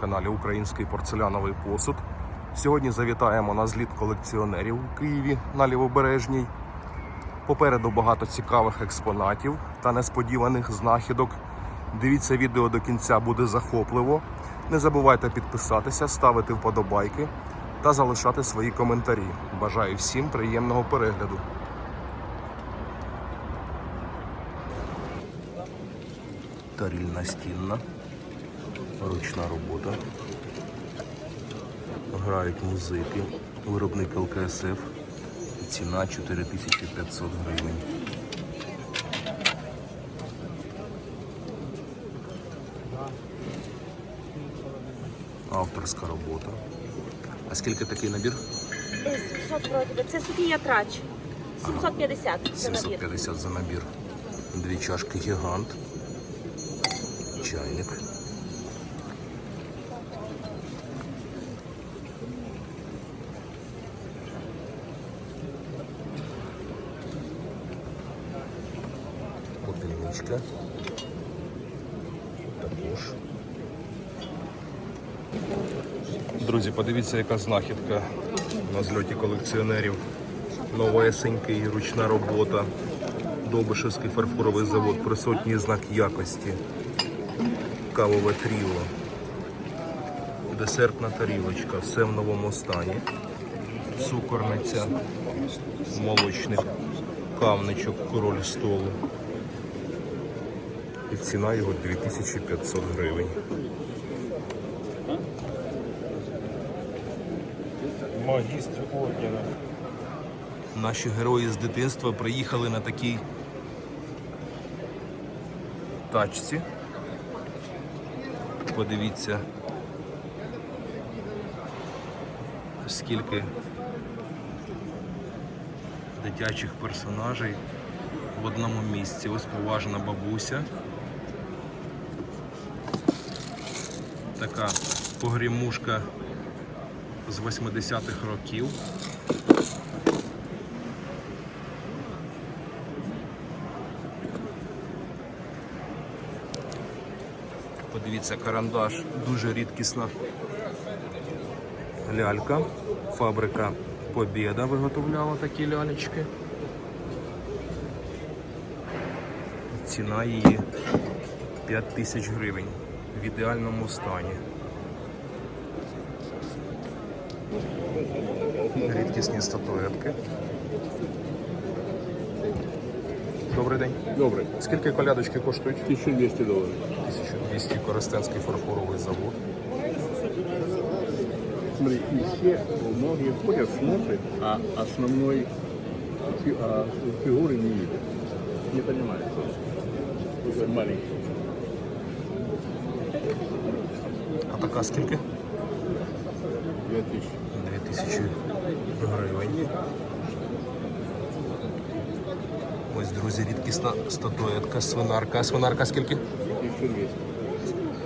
каналі Український порцеляновий посуд. Сьогодні завітаємо на зліт колекціонерів у Києві на Лівобережній. Попереду багато цікавих експонатів та несподіваних знахідок. Дивіться відео до кінця, буде захопливо. Не забувайте підписатися, ставити вподобайки та залишати свої коментарі. Бажаю всім приємного перегляду. Таріль настінна, ручна робота. Грають музики, виробник ЛКСФ. Ціна 4500 гривень. Авторська робота. А скільки такий набір? 700 вроді. Це Софія Трач. 750 за набір. 750 за набір. Дві чашки гігант. Чайник. Попільничка. Також. Друзі, подивіться, яка знахідка на зльоті колекціонерів. Новесенький, ручна робота. Довбишевський фарфоровий завод, присутній знак якості. Кавове тріло. Десертна тарілочка, все в новому стані. Цукорниця, молочник, кавничок, король столу. І ціна його 2500 гривень. Магістр ордена. Наші герої з дитинства приїхали на такій тачці. Подивіться, скільки дитячих персонажей в одному місці. Ось поважна бабуся. Така погрімушка з 80-х років. Подивіться, карандаш дуже рідкісна лялька. Фабрика Побєда виготовляла такі лялечки. Ціна її 5 тисяч гривень в ідеальному стані. Рідкісні статуетки. Добрий день. Добре. Скільки колядочки коштують? 1200 доларів. 1200 Коростенський фарфоровий завод. Смотри, и все многие ходят, смотрят, а основной а, фигуры не видят. Не понимают. Маленький. А така скільки? 2000. 2000 гривень. Ось, друзі, рідкісна статуетка, свинарка. Свинарка скільки? 1200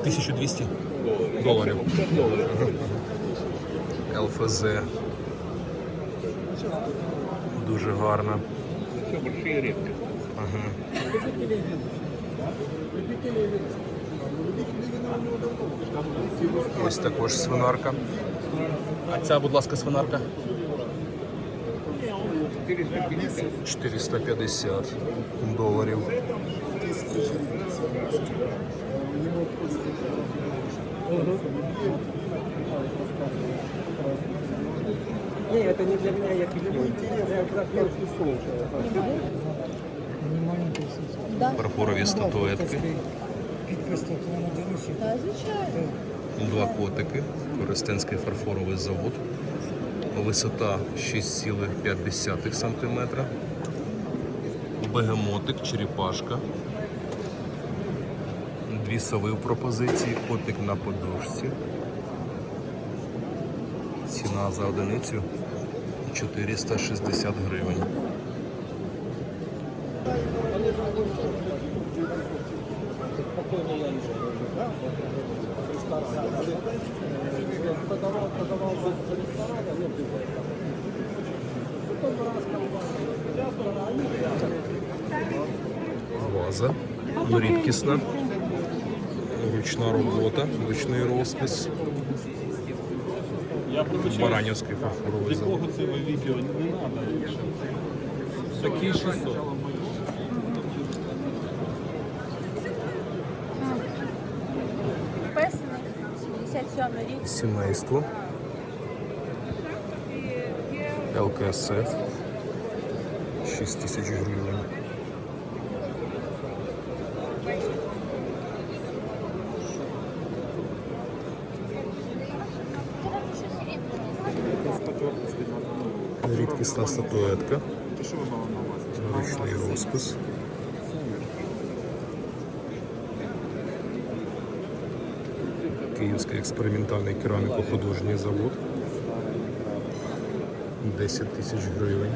1200 долларов. доларів. 50 долларов. ЛФЗ. Дуже гарна. Все большие редкости. Ось також свинарка. А ця, будь ласка, свинарка? 450. 450 доларів. Не, это не для меня, я перевожу. Я как раз первый слушаю. Фарфорові статуетки. Та, звичайно. Два котики. Коростенський фарфоровий завод. Висота 6,5 см. Бегемотик, черепашка. Дві сови в пропозиції, котик на подушці. Ціна за одиницю 460 гривень. Ваза. Рідкісна. Ручна робота, ручний розпис. Я пробачаюсь, Баранівський фарфоровий для завод. кого це ви відео не треба. Такі 600. Сімейство. ЛКСФ. 6 тисяч гривень. Рідкісна статуетка. Ручний розпис. Київський експериментальний кераміко-художній завод. 10 тисяч гривень.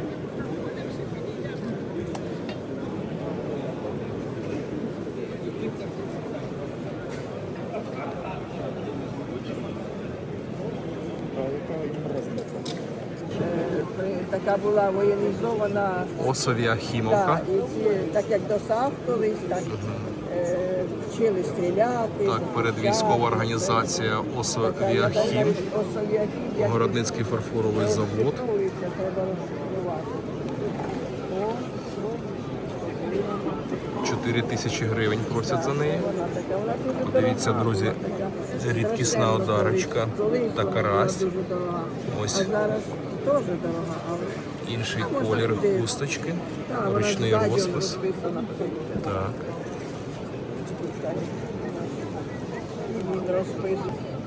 Така була воєнізована, Осові да, і ці, так як досаг колись, так е, вчили стріляти. Так, передвійськова організація Осові Осовіахім. Городницький фарфоровий завод. 4 тисячі гривень просять за неї. Подивіться, друзі, рідкісна одарочка та карась. Ось. Інший колір хусточки, ручний розпис. Так.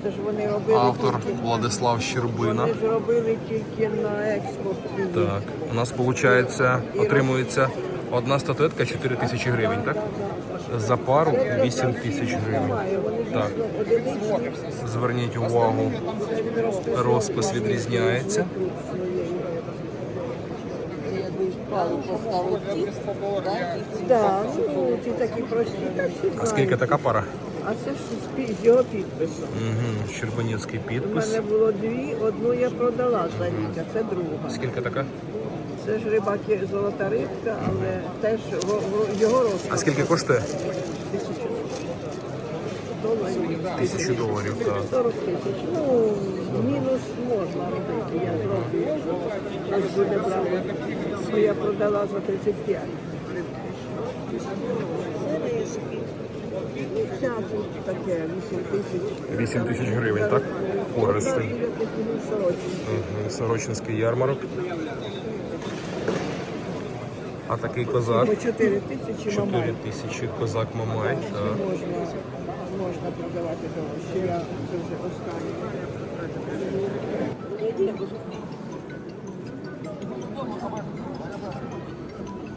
Це ж вони робили Автор тільки, Владислав Щербина. вони ж робили тільки на експорт. Так. У нас виходить, отримується одна статуетка 4 тисячі гривень, так? За пару 8 тисяч гривень. Так. Зверніть увагу, розпис відрізняється. Тут своєю. Так, ну ті такі прості, так всі А знають. скільки така пара? А це ж з його підписом. Угу. Щербанівський У підпис. мене було дві, одну я продала за рік, а це друга. Скільки така? Це ж рибаки золота рибка, але теж го- го- його розпис. А скільки коштує? Тисячу доларів. Тисячу доларів. Так. 40 тисяч. Ну, мінус можна робити, я зроблю. Ось буде брати. Бо я продала за 35. Сережки. І тут таке, 8 тисяч. 8 тисяч гривень, так? Сорочень. Угу. Сорочинський ярмарок. А такий козак. По 4 тисячі 4 мамай. тисячі козак Мамай. Так. Можна, можна продавати дорожче. Я це вже останнє.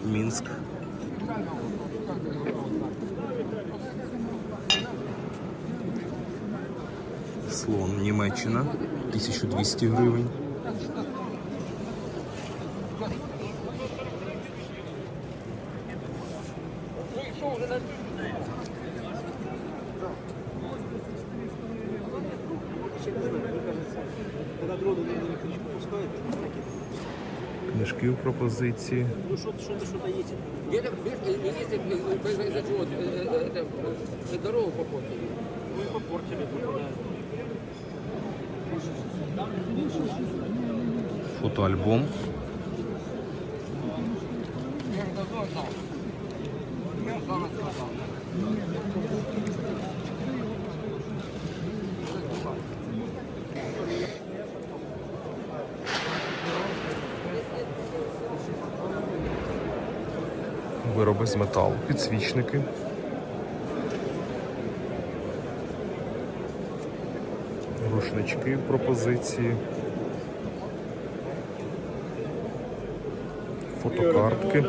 Мінськ. Слон Німеччина. 1200 гривень. Книжки в пропозиції. Где-то, видишь, если произойдет вот, э, э, это, э, дорогу попортили. Фотоальбом. Вироби з металу, підсвічники. Рушнички пропозиції. Фотокартки.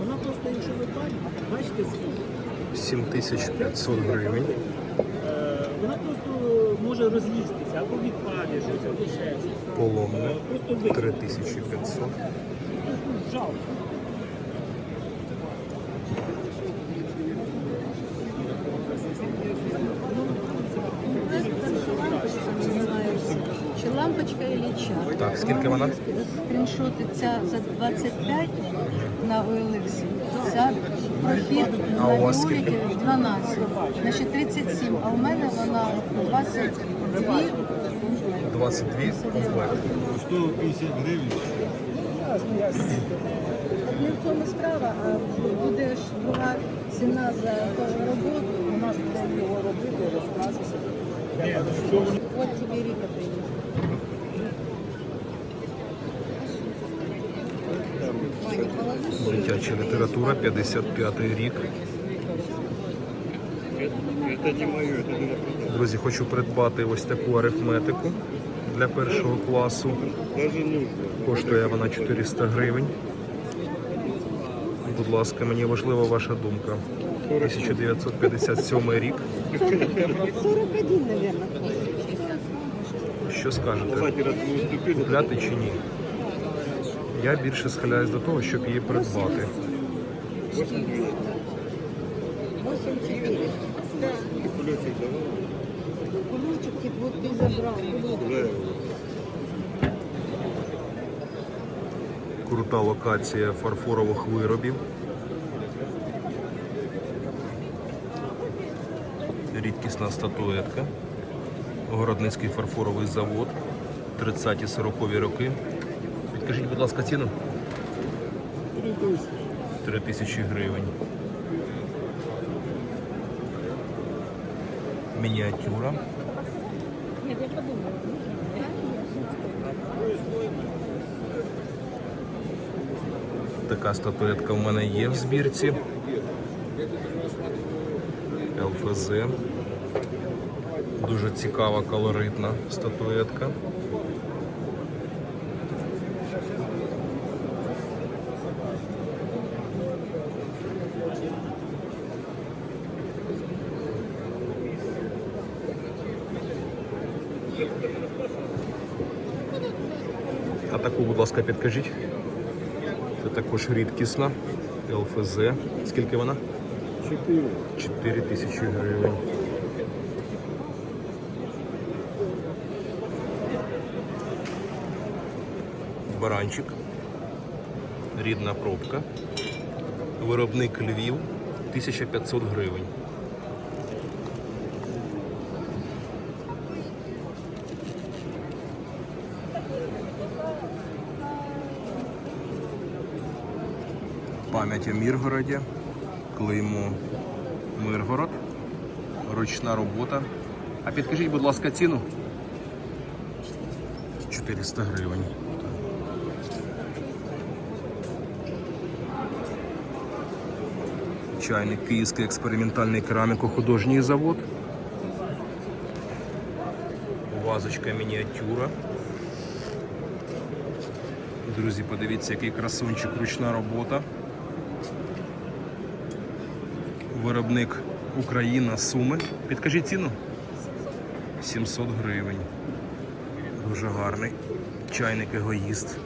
Вона просто, якщо ви так, бачите, скільки, 7500 гривень. е, вона просто може розлізтися або відпаде щось, або ще щось. Ви 3500. жалко. лампочка Ілліча. Так, скільки вона? Скріншоти ця за 25 на OLX. Ця прохід на Юліки 12. Значить 37, а у мене вона 22. 22 комплект. 150 гривень. Не в цьому справа, а буде ж друга ціна за ту роботу. У нас буде його робити, розказується. От тобі Ріка приїде. Дитяча література, 55 рік. Друзі, хочу придбати ось таку арифметику для першого класу. Коштує вона 400 гривень. Будь ласка, мені важлива ваша думка. 1957 рік. 41, мабуть. Що скажете? Купляти чи ні? Я більше схиляюсь до того, щоб її придбати. 8-4. Кулючик, вот ты забрал. Крута локація фарфорових виробів. Рідкісна статуетка. Городницький фарфоровий завод. 30-40 роки. Підкажіть, будь ласка, ціну? 3 тисячі гривень. Мініатюра. Така статуетка в мене є в збірці. ЛФЗ. Дуже цікава, колоритна статуетка. А таку, будь ласка, підкажіть. Це також рідкісна. ЛФЗ. Скільки вона? 4. 4 тисячі гривень. Баранчик. Рідна пробка. Виробник Львів. 1500 гривень. Пам'ять о Міргороді. Клеймо Миргород. Ручна робота. А підкажіть, будь ласка, ціну? 400 гривень. Чайник Київський експериментальний кераміко-художній завод. Вазочка мініатюра. Друзі, подивіться, який красунчик, ручна робота. Виробник Україна Суми. Підкажіть ціну? 700 гривень. Дуже гарний. Чайник егоїст.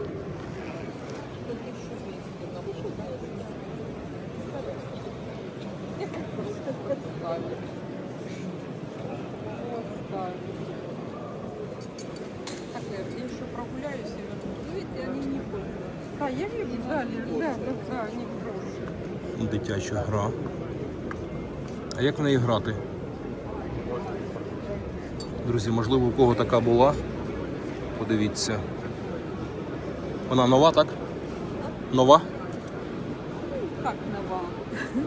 Дитяча гра. А як в неї грати? Друзі, можливо, у кого така була. Подивіться. Вона нова, так? Нова? Как нова?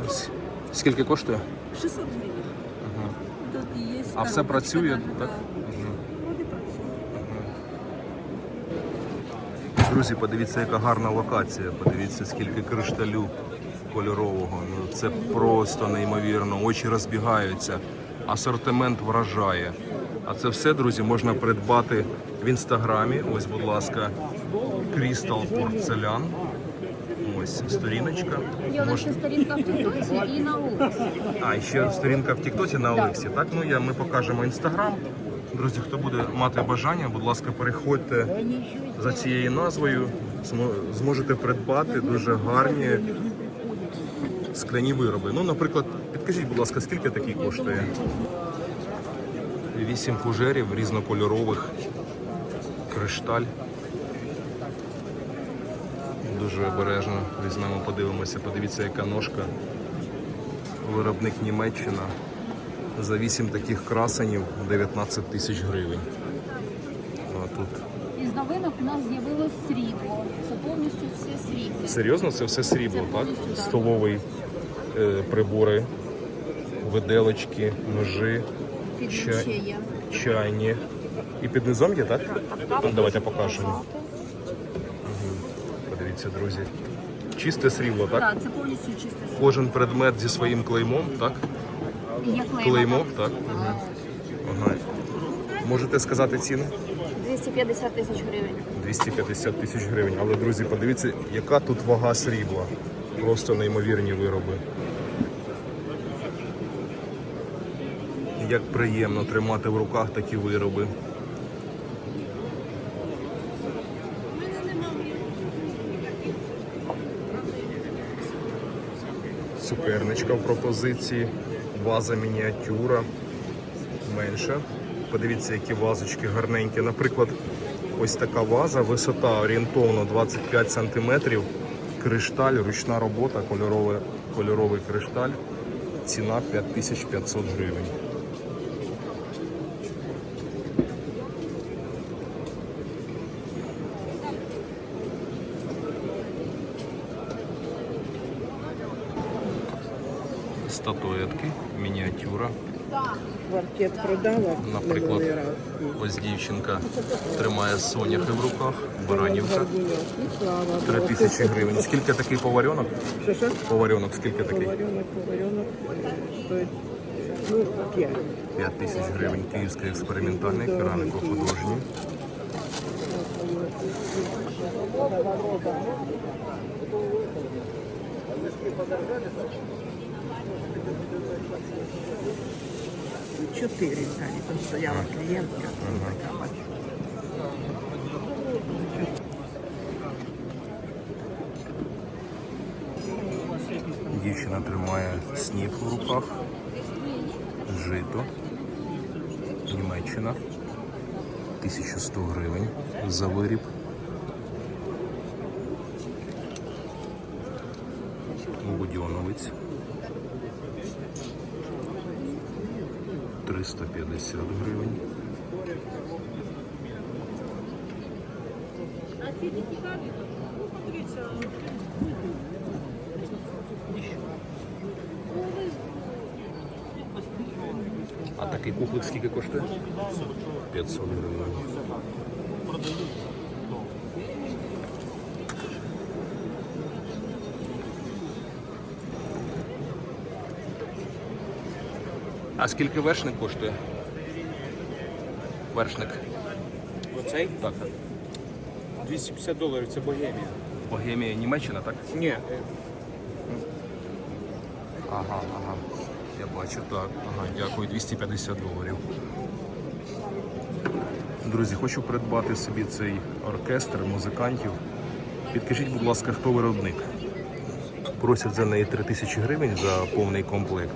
Ось. Скільки коштує? 600 гривен. Тут и есть А все працює, так? Мгм. Друзі, подивіться, яка гарна локація. Подивіться, скільки кришталю кольорового. Ну, це просто неймовірно. Очі розбігаються. Асортимент вражає. А це все, друзі, можна придбати в інстаграмі. Ось, будь ласка, Crystal Порцелян. Ось сторіночка. Є нас ще сторінка в Тіктоці і на вулиці. А, і ще сторінка в Тіктоці на Олексі. Так, ну я ми покажемо інстаграм. Друзі, хто буде мати бажання, будь ласка, переходьте за цією назвою. Зможете придбати дуже гарні скляні вироби. Ну, наприклад, підкажіть, будь ласка, скільки такий коштує? Вісім фужерів різнокольорових кришталь. Дуже обережно візьмемо, подивимося. Подивіться, яка ножка. Виробник Німеччина. За 8 таких красенів 19 тисяч гривень. А тут Із новинок у нас з'явилось срібло. Це повністю все срібло. серйозно це все срібло, Це так? повністю, так. Столовий прибори, виделочки, ножи, Чай. чайні. І під низом є, так? Ну, давайте покажемо. Подивіться, друзі. Чисте срібло, так? Так, це повністю чисте срібло. Кожен предмет зі своїм клеймом, так? Є клеймо. Клеймо, так? Ага. Ага. Можете сказати ціну? 250 тисяч гривень. 250 тисяч гривень. Але, друзі, подивіться, яка тут вага срібла. Просто неймовірні вироби. Як приємно тримати в руках такі вироби. Цукерничка в пропозиції, ваза мініатюра менша. Подивіться, які вазочки гарненькі. Наприклад, ось така ваза, висота орієнтовно 25 см, кришталь, ручна робота, кольоровий, кольоровий кришталь. Ціна 5500 гривень. Статуетки, мініатюра. Квартет продала Наприклад, ось дівчинка тримає соняхи в руках, баранівка. Горбуньок. 3 тисячі гривень. Скільки такий поваренок? Поваренок, скільки такий? Поваренок, поваренок стоїть ну, 5. 5 тисяч гривень. Київський експериментальний, кераміко-художній. Чотири далі. Там стояла клієнтка. Така бачу. Дівчина тримає сніп в руках, жито, Німеччина, 1100 гривень за виріб. Будьоновець. 350 гривень. А такий кухлик скільки коштує? 500 гривень. А скільки вершник коштує? Вершник. Оцей Так. 250 доларів, це Богемія. Богемія Німеччина, так? Ні, Ага, ага. Я бачу, так. Ага, дякую, 250 доларів. Друзі, хочу придбати собі цей оркестр музикантів. Підкажіть, будь ласка, хто виробник? Просять за неї 3 тисячі гривень за повний комплект.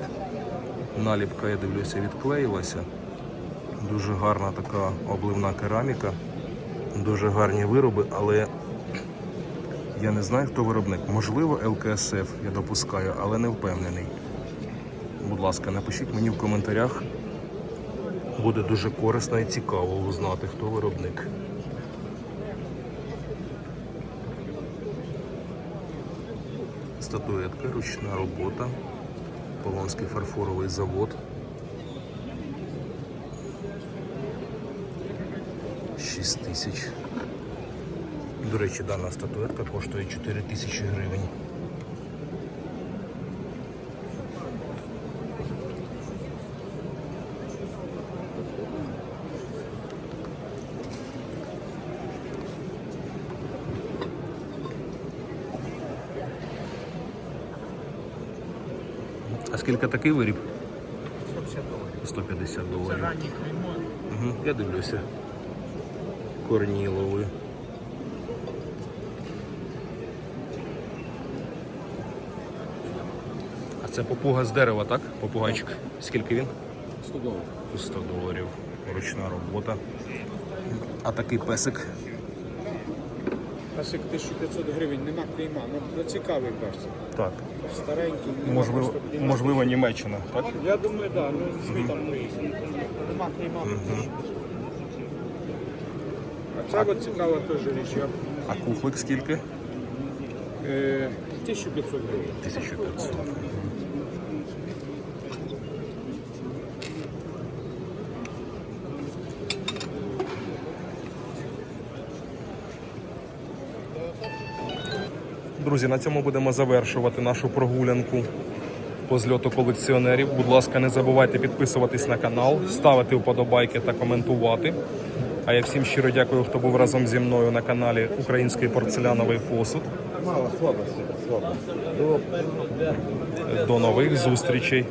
Наліпка, я дивлюся, відклеїлася. Дуже гарна така обливна кераміка. Дуже гарні вироби, але я не знаю, хто виробник. Можливо, ЛКСФ, я допускаю, але не впевнений. Будь ласка, напишіть мені в коментарях. Буде дуже корисно і цікаво узнати, хто виробник. Статуетка, ручна робота. Полонський фарфоровий завод. 6 тисяч. До речі, дана статуетка коштує 4 тисячі гривень. А скільки такий виріб? 150 доларів. 150 Це доларів. ранній клеймо. Угу, я дивлюся. Корнілови. А це попуга з дерева, так? Попугайчик. Скільки він? 100 доларів. 100 доларів. Ручна робота. А такий песик Пасик 1500 гривень, нема клейма, ну, ну цікавий кажеться. так. Старенький, нема Можливо, просто клейма. можливо, Німеччина, так? Я думаю, так, да, ну світом нема клейма. А це от цікава теж річ. Я, А куфлик скільки? е, 1500 гривень. 1500. Друзі, на цьому будемо завершувати нашу прогулянку по зльоту колекціонерів. Будь ласка, не забувайте підписуватись на канал, ставити вподобайки та коментувати. А я всім щиро дякую, хто був разом зі мною на каналі Український порцеляновий посуд. Мало слабости, слабости. До нових зустрічей.